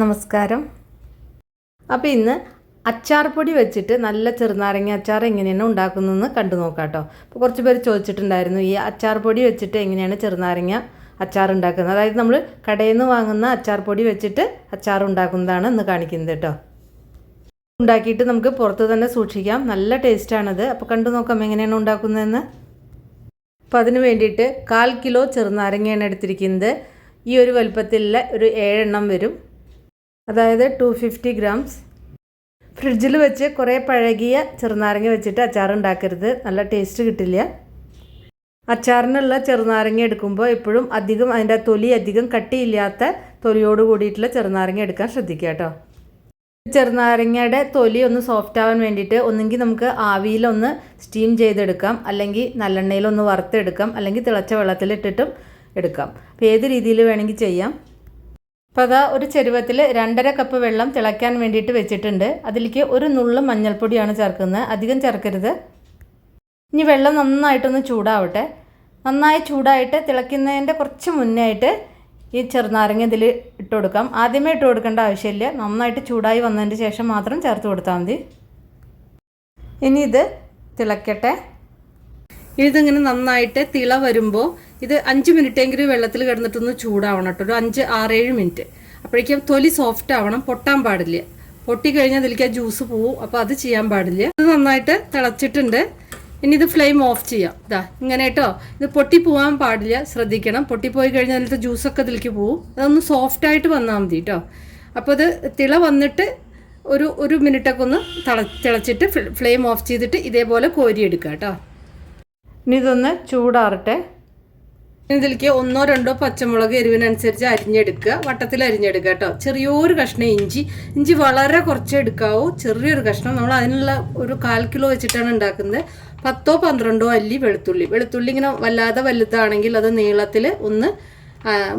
നമസ്കാരം. അപ്പോൾ ഇന്ന് അച്ചാർ പൊടി വെച്ചിട്ട് നല്ല ചെറുനാരങ്ങ അച്ചാർ എങ്ങനെയാണ് ഉണ്ടാക്കുന്നതെന്ന് കണ്ടു നോക്കാം കേട്ടോ. അപ്പോൾ കുറച്ച് പേര് ചോദിച്ചിട്ടുണ്ടായിരുന്നു ഈ അച്ചാർ പൊടി വെച്ചിട്ട് എങ്ങനെയാണ് ചെറുനാരങ്ങ അച്ചാർ ഉണ്ടാക്കുന്നത്? അതായത് നമ്മൾ കടയിൽ നിന്ന് വാങ്ങുന്ന അച്ചാർ പൊടി വെച്ചിട്ട് അച്ചാർ ഉണ്ടാക്കുന്നതാണ് ഇന്ന് കാണിക്കുന്നത് കേട്ടോ. ഉണ്ടാക്കിയിട്ട് നമുക്ക് പുറത്ത് തന്നെ സൂക്ഷിക്കാം. നല്ല ടേസ്റ്റാണത് അപ്പോൾ കണ്ടു നോക്കാം എങ്ങനെയാണ് ഉണ്ടാക്കുന്നതെന്ന്. അപ്പോൾ അതിന് വേണ്ടിയിട്ട് കാൽ കിലോ ചെറുനാരങ്ങയാണ് എടുത്തിരിക്കുന്നത്. ഈ ഒരു വലുപ്പത്തിലുള്ള ഒരു ഏഴെണ്ണം വരും. അതായത് ടു ഫിഫ്റ്റി ഗ്രാംസ്. ഫ്രിഡ്ജിൽ വെച്ച് കുറേ പഴകിയ ചെറുനാരങ്ങ വെച്ചിട്ട് അച്ചാർ ഉണ്ടാക്കരുത് നല്ല ടേസ്റ്റ് കിട്ടില്ല. അച്ചാറിനുള്ള ചെറുനാരങ്ങ എടുക്കുമ്പോൾ എപ്പോഴും അധികം അതിന്റെ തൊലി അധികം കട്ടിയില്ലാത്ത തൊലിയോട് കൂടിയിട്ടുള്ള ചെറുനാരങ്ങ എടുക്കാൻ ശ്രദ്ധിക്കുക കേട്ടോ. ചെറുനാരങ്ങയുടെ തൊലി ഒന്ന് സോഫ്റ്റ് ആവാൻ വേണ്ടിയിട്ട് ഒന്നെങ്കിൽ നമുക്ക് ആവിയിലൊന്ന് സ്റ്റീം ചെയ്തെടുക്കാം. അല്ലെങ്കിൽ നല്ലെണ്ണയിലൊന്ന് വറുത്തെടുക്കാം. അല്ലെങ്കിൽ തിളച്ച വെള്ളത്തിലിട്ടിട്ടും എടുക്കാം. അപ്പോൾ ഏത് രീതിയിൽ വേണമെങ്കിൽ ചെയ്യാം. അപ്പോൾ അതാ ഒരു ചെരുവത്തിൽ രണ്ടര കപ്പ് വെള്ളം തിളയ്ക്കാൻ വേണ്ടിയിട്ട് വെച്ചിട്ടുണ്ട്. അതിലേക്ക് ഒരു നുള്ളു മഞ്ഞൾപ്പൊടിയാണ് ചേർക്കുന്നത്. അധികം ചേർക്കരുത്. ഇനി വെള്ളം നന്നായിട്ടൊന്ന് ചൂടാവട്ടെ. നന്നായി ചൂടായിട്ട് തിളയ്ക്കുന്നതിന്റെ കുറച്ച് മുന്നേ ആയിട്ട് ഈ ചെറുനാരങ്ങ ഇതിൽ ഇട്ട് കൊടുക്കാം. ആദ്യമേ ഇട്ട് കൊടുക്കേണ്ട ആവശ്യമില്ല. നന്നായിട്ട് ചൂടായി വന്നതിന് ശേഷം മാത്രം ചേർത്ത് കൊടുത്താൽ മതി. ഇനി ഇത് തിളയ്ക്കട്ടെ ഇതിങ്ങനെ നന്നായിട്ട് തിള വരുമ്പോൾ ഇത് അഞ്ച് മിനിറ്റെങ്കിലും വെള്ളത്തിൽ കിടന്നിട്ടൊന്ന് ചൂടാവണം കേട്ടോ. ഒരു അഞ്ച് ആറേഴ് മിനിറ്റ്. അപ്പോഴേക്കും തൊലി സോഫ്റ്റ് ആവണം പൊട്ടാൻ പാടില്ല. പൊട്ടിക്കഴിഞ്ഞാൽ അതിലേക്ക് ആ ജ്യൂസ് പോവും. അപ്പോൾ അത് ചെയ്യാൻ പാടില്ല. ഇത് നന്നായിട്ട് തിളച്ചിട്ടുണ്ട്. ഇനി ഇത് ഫ്ലെയിം ഓഫ് ചെയ്യാം. ഇതാ ഇങ്ങനെ കേട്ടോ. ഇത് പൊട്ടി പോകാൻ പാടില്ല. ശ്രദ്ധിക്കണം. പൊട്ടിപ്പോയി കഴിഞ്ഞാൽ അതിലത്തെ ജ്യൂസൊക്കെ ഇതിലേക്ക് പോവും. അതൊന്ന് സോഫ്റ്റ് ആയിട്ട് വന്നാൽ മതി കേട്ടോ. അപ്പോൾ ഇത് തിള വന്നിട്ട് ഒരു ഒരു മിനിറ്റൊക്കെ ഒന്ന് തിള തിളച്ചിട്ട് ഫ്ലെയിം ഓഫ് ചെയ്തിട്ട് ഇതേപോലെ കോരിയെടുക്കുക കേട്ടോ. ഇനി ഇതൊന്ന് ചൂടാറട്ടെ. ഇതിലേക്ക് ഒന്നോ രണ്ടോ പച്ചമുളക് എരിവിനനുസരിച്ച് അരിഞ്ഞെടുക്കുക. വട്ടത്തിൽ അരിഞ്ഞെടുക്കുക കേട്ടോ. ചെറിയൊരു കഷ്ണം ഇഞ്ചി. ഇഞ്ചി വളരെ കുറച്ച് എടുക്കാവൂ. ചെറിയൊരു കഷ്ണം. നമ്മൾ അതിനുള്ള ഒരു കാൽ കിലോ വെച്ചിട്ടാണ് ഉണ്ടാക്കുന്നത്. പത്തോ പന്ത്രണ്ടോ അല്ലി വെളുത്തുള്ളി. വെളുത്തുള്ളി ഇങ്ങനെ വല്ലാതെ വലുതാണെങ്കിൽ അത് നീളത്തിൽ ഒന്ന്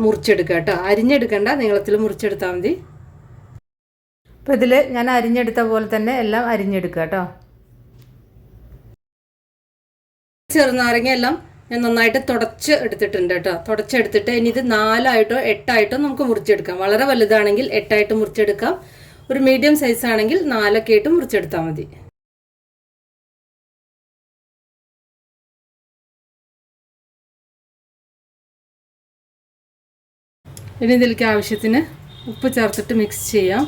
മുറിച്ചെടുക്കുക കേട്ടോ. അരിഞ്ഞെടുക്കണ്ട. നീളത്തിൽ മുറിച്ചെടുത്താൽ മതി. അപ്പോൾ ഇതിൽ ഞാൻ അരിഞ്ഞെടുത്ത പോലെ തന്നെ എല്ലാം അരിഞ്ഞെടുക്കുക കേട്ടോ. ചെറുനാരങ്ങ എല്ലാം ഞാൻ നന്നായിട്ട് തുടച്ച് എടുത്തിട്ടുണ്ട് കേട്ടോ. തുടച്ചെടുത്തിട്ട് ഇനി ഇത് നാലായിട്ടോ എട്ടായിട്ടോ നമുക്ക് മുറിച്ചെടുക്കാം. വളരെ വലുതാണെങ്കിൽ എട്ടായിട്ട് മുറിച്ചെടുക്കാം. ഒരു മീഡിയം സൈസ് ആണെങ്കിൽ നാലൊക്കെ ആയിട്ട് മുറിച്ചെടുത്താൽ മതി. ഇനി ഇതിലേക്ക് ആവശ്യത്തിന് ഉപ്പ് ചേർത്തിട്ട് മിക്സ് ചെയ്യാം.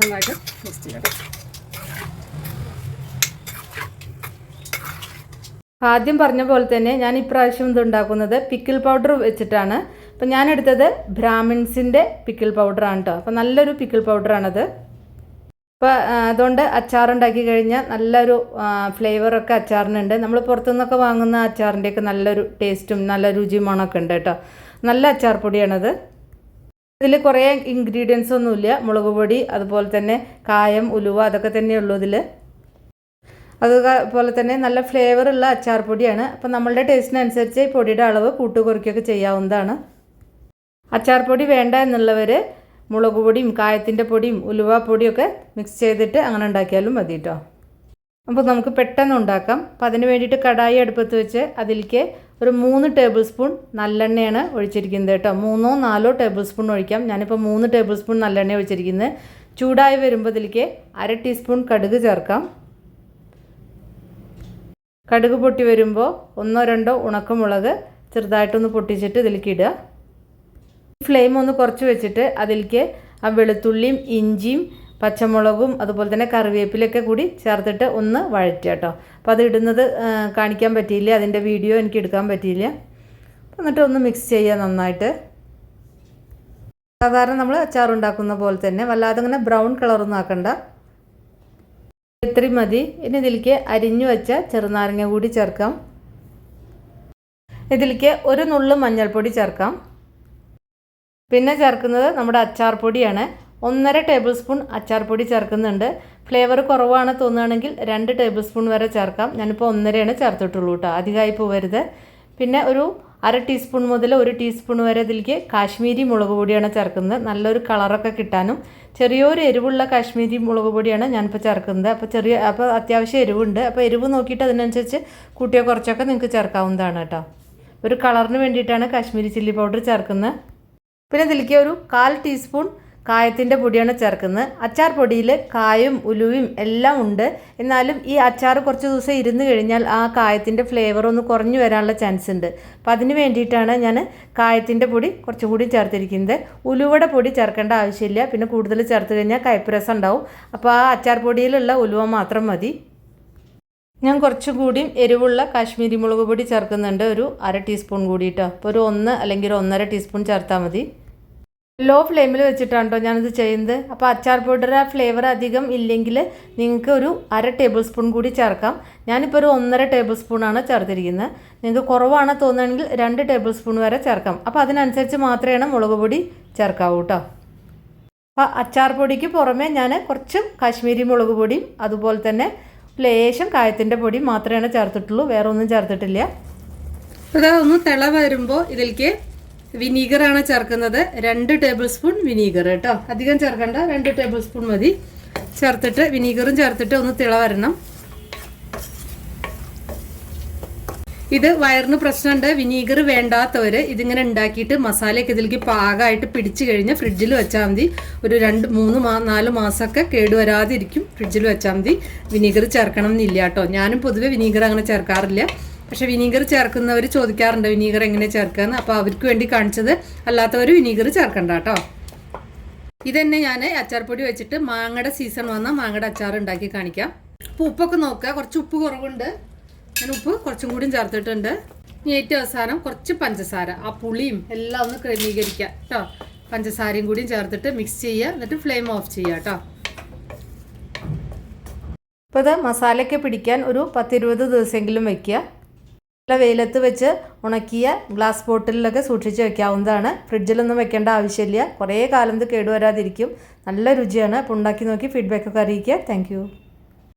നന്നായിട്ട് ആദ്യം പറഞ്ഞ പോലെ തന്നെ ഞാൻ ഇപ്രാവശ്യം ഇത് ഉണ്ടാക്കുന്നത് പിക്കിൾ പൗഡർ വെച്ചിട്ടാണ്. അപ്പം ഞാൻ എടുത്തത് ബ്രാഹ്മിൻസിന്റെ പിക്കിൾ പൗഡറാണ് കേട്ടോ അപ്പം നല്ലൊരു പിക്കിൾ പൗഡറാണത് അപ്പോൾ അതുകൊണ്ട് അച്ചാറുണ്ടാക്കി കഴിഞ്ഞാൽ നല്ലൊരു ഫ്ലേവറൊക്കെ അച്ചാറിനുണ്ട്. നമ്മൾ പുറത്തുനിന്നൊക്കെ വാങ്ങുന്ന അച്ചാറിന്റെയൊക്കെ നല്ലൊരു ടേസ്റ്റും നല്ല രുചിയും മണമൊക്കെ ഉണ്ട് കേട്ടോ നല്ല അച്ചാർ പൊടിയാണത്. ഇതിൽ കുറേ ഇൻഗ്രീഡിയൻസ് ഒന്നുമില്ല. മുളക് പൊടി അതുപോലെ തന്നെ കായം ഉലുവ അതൊക്കെ തന്നെയുള്ളൂ ഇതിൽ. അതുപോലെ തന്നെ നല്ല ഫ്ലേവറുള്ള അച്ചാർ പൊടിയാണ്. അപ്പം നമ്മളുടെ ടേസ്റ്റിനനുസരിച്ച് ഈ പൊടിയുടെ അളവ് കൂട്ടു കുറയ്ക്കുകയൊക്കെ ചെയ്യാവുന്നതാണ്. അച്ചാർ പൊടി വേണ്ട എന്നുള്ളവർ മുളക് പൊടിയും കായത്തിന്റെ പൊടിയും ഉലുവ പൊടിയൊക്കെ മിക്സ് ചെയ്തിട്ട് അങ്ങനെ ഉണ്ടാക്കിയാലും മതി കേട്ടോ അപ്പോൾ നമുക്ക് പെട്ടെന്ന് ഉണ്ടാക്കാം. അപ്പോൾ അതിന് വേണ്ടിയിട്ട് കടായി അടുപ്പത്ത് വെച്ച് അതിലേക്ക് ഒരു മൂന്ന് ടേബിൾ സ്പൂൺ നല്ലെണ്ണയാണ് ഒഴിച്ചിരിക്കുന്നത് കേട്ടോ. മൂന്നോ നാലോ ടേബിൾ സ്പൂൺ ഒഴിക്കാം. ഞാനിപ്പോൾ മൂന്ന് ടേബിൾ സ്പൂൺ നല്ലെണ്ണ ഒഴിച്ചിരിക്കുന്നത്. ചൂടായി വരുമ്പോൾ ഇതിലേക്ക് അര ടീസ്പൂൺ കടുക് ചേർക്കാം. കടുക് പൊട്ടി വരുമ്പോൾ ഒന്നോ രണ്ടോ ഉണക്കമുളക് ചെറുതായിട്ടൊന്ന് പൊട്ടിച്ചിട്ട് ഇതിലേക്ക് ഇടുക. ഫ്ലെയിം ഒന്ന് കുറച്ച് വെച്ചിട്ട് അതിലേക്ക് ആ വെളുത്തുള്ളിയും ഇഞ്ചിയും പച്ചമുളകും അതുപോലെ തന്നെ കറിവേപ്പിലൊക്കെ കൂടി ചേർത്തിട്ട് ഒന്ന് വഴറ്റുക കേട്ടോ. അപ്പോൾ അത് ഇടുന്നത് കാണിക്കാൻ പറ്റിയില്ല. അതിന്റെ വീഡിയോ എനിക്ക് എടുക്കാൻ പറ്റിയില്ല. എന്നിട്ട് ഒന്ന് മിക്സ് ചെയ്യുക നന്നായിട്ട്. സാധാരണ നമ്മൾ അച്ചാർ ഉണ്ടാക്കുന്ന പോലെ തന്നെ വല്ലാതെ ഇങ്ങനെ ബ്രൗൺ കളറൊന്നും ആക്കണ്ട. ഇത്രയും മതി. ഇനി ഇതിലേക്ക് അരിഞ്ഞു വെച്ച ചെറുനാരങ്ങ കൂടി ചേർക്കാം. ഇതിലേക്ക് ഒരു നുള്ളു മഞ്ഞൾപ്പൊടി ചേർക്കാം. പിന്നെ ചേർക്കുന്നത് നമ്മുടെ അച്ചാർ പൊടിയാണ്. ഒന്നര ടേബിൾ സ്പൂൺ അച്ചാർപ്പൊടി ചേർക്കുന്നുണ്ട്. ഫ്ലേവർ കുറവാണ് തോന്നുകയാണെങ്കിൽ രണ്ട് ടേബിൾ സ്പൂൺ വരെ ചേർക്കാം. ഞാനിപ്പോൾ ഒന്നരയാണ് ചേർത്തിട്ടുള്ളൂ കേട്ടോ. അധികമായി പോവരുത് പിന്നെ ഒരു അര ടീസ്പൂൺ മുതൽ ഒരു ടീസ്പൂൺ വരെ ഇതിലേക്ക് കാശ്മീരി മുളക് പൊടിയാണ് ചേർക്കുന്നത്. നല്ലൊരു കളറൊക്കെ കിട്ടാനും. ചെറിയൊരു എരിവുള്ള കാശ്മീരി മുളക് പൊടിയാണ് ഞാനിപ്പോൾ ചേർക്കുന്നത്. അപ്പോൾ ചെറിയ അപ്പോൾ അത്യാവശ്യം എരിവുണ്ട്. അപ്പോൾ എരിവ് നോക്കിയിട്ട് അതിനനുസരിച്ച് കൂട്ടിയോ കുറച്ചൊക്കെ നിങ്ങൾക്ക് ചേർക്കാവുന്നതാണ് കേട്ടോ. ഒരു കളറിന് വേണ്ടിയിട്ടാണ് കാശ്മീരി ചില്ലി പൗഡർ ചേർക്കുന്നത്. പിന്നെ ഇതിലേക്ക് ഒരു കാൽ ടീസ്പൂൺ കായത്തിന്റെ പൊടിയാണ് ചേർക്കുന്നത്. അച്ചാർ പൊടിയിൽ കായും ഉലുവയും എല്ലാം ഉണ്ട്. എന്നാലും ഈ അച്ചാർ കുറച്ച് ദിവസം ഇരുന്ന് കഴിഞ്ഞാൽ ആ കായത്തിന്റെ ഫ്ലേവർ ഒന്ന് കുറഞ്ഞു വരാനുള്ള ചാൻസ് ഉണ്ട്. അപ്പം അതിന് വേണ്ടിയിട്ടാണ് ഞാൻ കായത്തിന്റെ പൊടി കുറച്ചും കൂടി ചേർത്തിരിക്കുന്നത്. ഉലുവയുടെ പൊടി ചേർക്കേണ്ട ആവശ്യമില്ല. പിന്നെ കൂടുതൽ ചേർത്ത് കഴിഞ്ഞാൽ കയ്പ്പ് ഉണ്ടാവും. അപ്പോൾ ആ അച്ചാർ പൊടിയിലുള്ള ഉലുവ മാത്രം മതി. ഞാൻ കുറച്ചും കൂടി എരിവുള്ള കാശ്മീരി മുളക് പൊടി ചേർക്കുന്നുണ്ട്. ഒരു അര ടീസ്പൂൺ കൂടിയിട്ടോ. അപ്പോൾ ഒരു ഒന്ന് അല്ലെങ്കിൽ ഒന്നര ടീസ്പൂൺ ചേർത്താൽ മതി. ലോ ഫ്ലെയിമിൽ വെച്ചിട്ടാണ് കേട്ടോ ഞാനിത് ചെയ്യുന്നത്. അപ്പോൾ അച്ചാർ പൗഡർ ആ ഫ്ലേവർ അധികം ഇല്ലെങ്കിൽ നിങ്ങൾക്ക് ഒരു അര ടേബിൾ സ്പൂൺ കൂടി ചേർക്കാം. ഞാനിപ്പോൾ ഒരു ഒന്നര ടേബിൾ സ്പൂണാണ് ചേർത്തിരിക്കുന്നത്. നിങ്ങൾക്ക് കുറവാണ് തോന്നുകയാണെങ്കിൽ രണ്ട് ടേബിൾ സ്പൂൺ വരെ ചേർക്കാം. അപ്പോൾ അതിനനുസരിച്ച് മാത്രമേ മുളക് പൊടി ചേർക്കാവൂ കേട്ടോ അപ്പോൾ അച്ചാർ പൊടിക്ക് പുറമേ ഞാൻ കുറച്ച് കാശ്മീരി മുളക് പൊടിയും അതുപോലെ തന്നെ ലേശം കായത്തിന്റെ പൊടി മാത്രമേ ചേർത്തിട്ടുള്ളൂ. വേറെ ഒന്നും ചേർത്തിട്ടില്ല. അതാ ഒന്ന് തിള വരുമ്പോൾ ഇതിലേക്ക് വിനീഗറാണ് ചേർക്കുന്നത്. രണ്ട് ടേബിൾ സ്പൂൺ വിനീഗർ കേട്ടോ. അധികം ചേർക്കണ്ട. രണ്ട് ടേബിൾ സ്പൂൺ മതി. ചേർത്തിട്ട് വിനീഗറും ചേർത്തിട്ട് ഒന്ന് തിള വരണം. ഇത് വയറിന് പ്രശ്നമുണ്ട്. വിനീഗർ വേണ്ടാത്തവർ ഇതിങ്ങനെ ഉണ്ടാക്കിയിട്ട് മസാലയൊക്കെ ഇതിലേക്ക് പാകമായിട്ട് പിടിച്ചു കഴിഞ്ഞ് ഫ്രിഡ്ജിൽ വെച്ചാൽ മതി. ഒരു രണ്ട് മൂന്ന് മാ നാല് മാസമൊക്കെ കേടുവരാതിരിക്കും ഫ്രിഡ്ജിൽ വെച്ചാൽ മതി. വിനീഗർ ചേർക്കണം എന്നില്ല കേട്ടോ. ഞാനും പൊതുവെ വിനീഗർ അങ്ങനെ ചേർക്കാറില്ല. പക്ഷെ വിനീഗർ ചേർക്കുന്നവർ ചോദിക്കാറുണ്ട് വിനീഗർ എങ്ങനെ ചേർക്കാന്ന്? അപ്പോൾ അവർക്ക് വേണ്ടി കാണിച്ചത് അല്ലാത്തവർ വിനീഗർ ചേർക്കണ്ട കേട്ടോ. ഇതന്നെ ഞാൻ അച്ചാർപ്പൊടി വെച്ചിട്ട് മാങ്ങയുടെ സീസൺ വന്ന മാങ്ങയുടെ അച്ചാർ ഉണ്ടാക്കി കാണിക്കാം. അപ്പോൾ ഉപ്പൊക്കെ നോക്കുക കുറച്ച് ഉപ്പ് കുറവുണ്ട്. ഞാൻ ഉപ്പ് കുറച്ചും കൂടിയും ചേർത്തിട്ടുണ്ട്. ഇനി ഏറ്റവും അവസാനം കുറച്ച് പഞ്ചസാര ആ പുളിയും എല്ലാം ഒന്ന് ക്രമീകരിക്കുക കേട്ടോ. പഞ്ചസാരയും കൂടിയും ചേർത്തിട്ട് മിക്സ് ചെയ്യുക എന്നിട്ട് ഫ്ലെയിം ഓഫ് ചെയ്യുക കേട്ടോ. അപ്പോൾ ഇത് മസാലയ്ക്ക് പിടിക്കാൻ ഒരു പത്തിരുപത് ദിവസമെങ്കിലും വയ്ക്കുക നല്ല വെയിലത്ത് വെച്ച് ഉണക്കിയ ഗ്ലാസ് ബോട്ടിലൊക്കെ സൂക്ഷിച്ച് വെക്കാവുന്നതാണ്. ഫ്രിഡ്ജിലൊന്നും വെക്കേണ്ട ആവശ്യമില്ല. കുറേ കാലം ഇത് കേടുവരാതിരിക്കും. നല്ല രുചിയാണ്. അപ്പോൾ ഉണ്ടാക്കി നോക്കി ഫീഡ്ബാക്കൊക്കെ അറിയിക്കുക. താങ്ക്